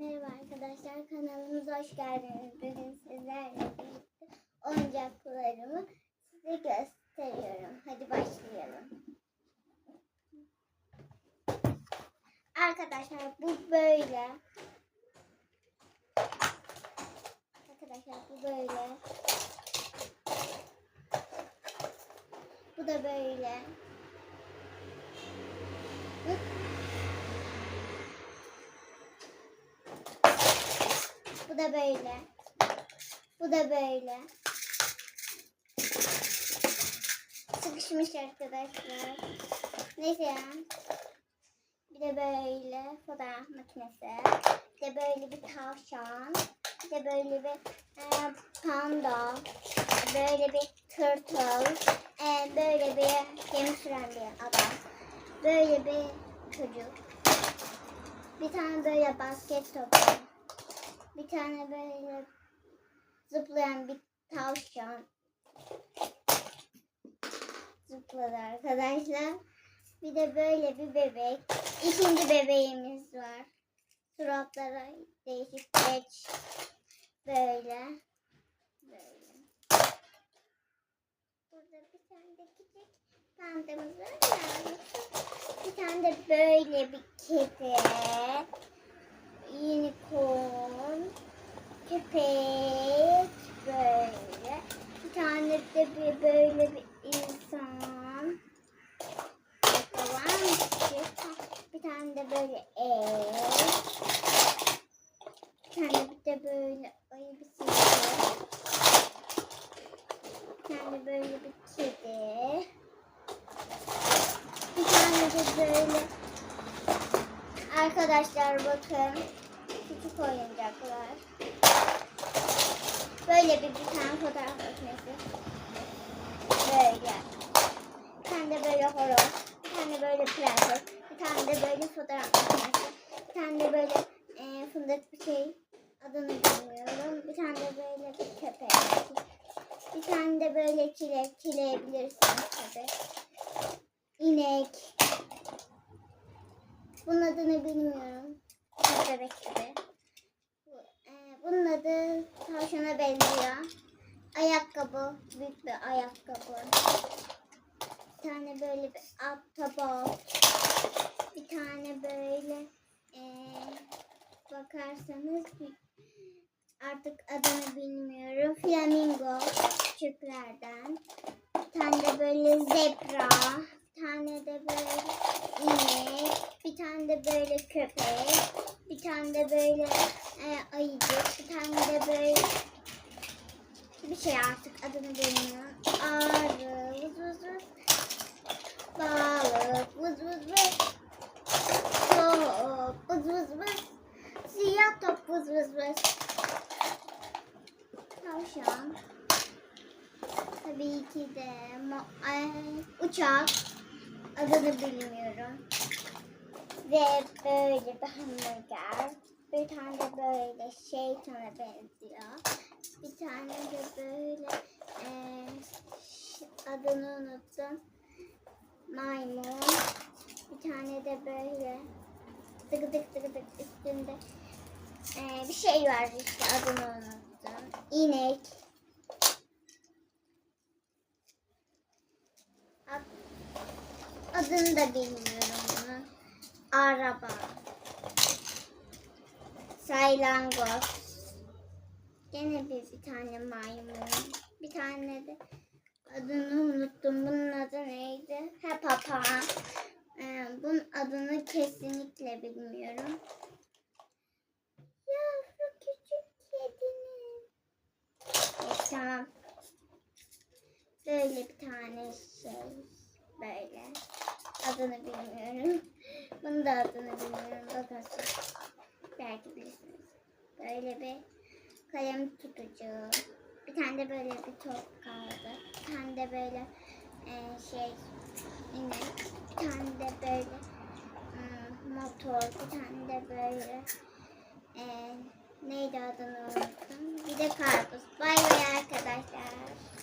Merhaba arkadaşlar kanalımıza hoş geldiniz. Bugün sizlerle birlikte oyuncaklarımı size gösteriyorum. Hadi başlayalım. Arkadaşlar bu böyle. Arkadaşlar bu böyle. Bu da böyle. Bu da böyle. Bu da böyle. Sıkışmış arkadaşlar. Neyse. Bir de böyle fotoğraf makinesi. Bir de böyle bir tavşan. Bir de böyle bir e, panda. Böyle bir turtle. E, böyle bir gemi süren bir adam. Böyle bir çocuk. Bir tane böyle basket topu. Bir tane böyle zıplayan bir tavşan. Zıpladı arkadaşlar. Bir de böyle bir bebek. İkinci bebeğimiz var. Suratları değişik geç. Böyle. Böyle. Burada bir tane de küçük pandamız var ya. Bir tane de böyle bir kedi unicorn, köpek böyle. Bir tane de bir böyle bir insan. Burada var mı ki? Bir tane de böyle ev. Bir tane de böyle ayı bir sinek. Bir tane böyle bir kedi. Bir tane de böyle Arkadaşlar bakın. Küçük oyuncaklar. Böyle bir, bir tane fotoğraf makinesi. Böyle. Bir tane böyle horoz. Bir tane böyle prenses. Tane de böyle fotoğraf makinesi. Bir tane de böyle e, fındık bir şey. Adını bilmiyorum. Bir tane de böyle bir köpek. Bir tane de böyle çilek. Çileyebilirsiniz tabii. İnek. Bunun adını bilmiyorum. Bebek gibi. E, bunun adı tavşana benziyor. Ayakkabı. Büyük bir ayakkabı. Bir tane böyle bir ahtapot. Bir tane böyle e, bakarsanız artık adını bilmiyorum. Flamingo. Küçüklerden. Bir tane de böyle zebra. Bir tane de böyle inek. Bir tane de böyle köpek. Bir tane de böyle e, ayıcık. Bir tane de böyle bir şey artık adını bilmiyorum. Tabii ki de ay, uçak. Adını bilmiyorum. Ve böyle bir hamburger. Bir tane de böyle şeytana benziyor. Bir tane de böyle ş- adını unuttum. Maymun. Bir tane de böyle tık tık tık tık üstünde eee, bir şey var işte adını unuttum. İnek. Adını da bilmiyorum. Araba. Saylangoz. Gene bir, bir tane maymun. Bir tane de adını unuttum. Bunun adı neydi? Ha papağan. Ee, bunun adını kesinlikle bilmiyorum. Yavru küçük kedinin. Evet, tamam. Böyle bir tane şey. Böyle. Adını bilmiyorum. Bunun da adını bilmiyorum. Bakın siz belki bilirsiniz. Böyle bir kalem tutucu. Bir tane de böyle bir top kaldı. Bir tane de böyle e, şey inek. Bir tane de böyle hmm, motor. Bir tane de böyle e, neydi adını unuttum. Bir de karpuz. Bay bay arkadaşlar.